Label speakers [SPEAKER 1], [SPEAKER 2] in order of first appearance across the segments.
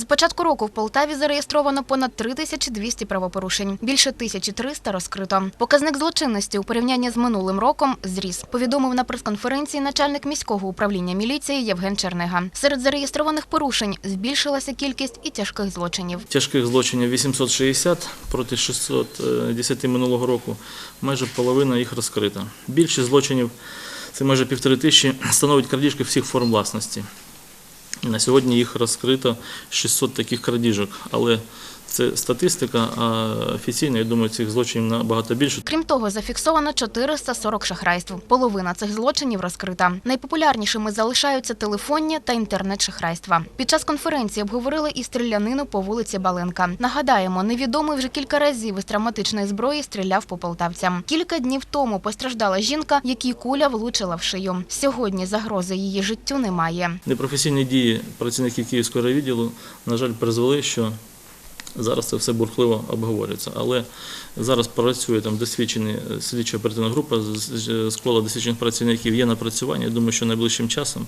[SPEAKER 1] З початку року в Полтаві зареєстровано понад 3200 правопорушень. Більше 1300 розкрито. Показник злочинності у порівнянні з минулим роком зріс. Повідомив на прес-конференції начальник міського управління міліції Євген Чернега. Серед зареєстрованих порушень збільшилася кількість і тяжких злочинів.
[SPEAKER 2] Тяжких злочинів 860 проти 610 минулого року. Майже половина їх розкрита. Більшість злочинів, це майже півтори тисячі, становить крадіжки всіх форм власності. На сьогодні їх розкрито 600 таких крадіжок, але це статистика, а офіційно, я думаю, цих злочинів набагато більше.
[SPEAKER 1] Крім того, зафіксовано 440 шахрайств. Половина цих злочинів розкрита. Найпопулярнішими залишаються телефонні та інтернет-шахрайства. Під час конференції обговорили і стрілянину по вулиці Баленка. Нагадаємо, невідомий вже кілька разів із травматичної зброї стріляв по полтавцям. Кілька днів тому постраждала жінка, якій куля влучила в шию. Сьогодні загрози її життю немає.
[SPEAKER 2] Непрофесійні дії працівників Київського райвідділу, на жаль, призвели, що зараз це все бурхливо обговорюється. Але зараз працює там досвідчена слідча оперативна група з кола досвідчених працівників. Є напрацювання. Я думаю, що найближчим часом,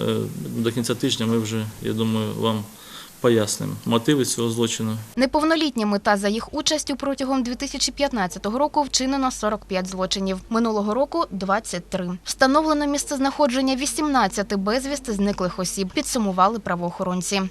[SPEAKER 2] е, до кінця тижня, ми вже, я думаю, вам пояснимо мотиви цього злочину.
[SPEAKER 1] Неповнолітніми та за їх участю протягом 2015 року вчинено 45 злочинів. Минулого року 23. Встановлено місце знаходження 18 безвісти зниклих осіб. Підсумували правоохоронці.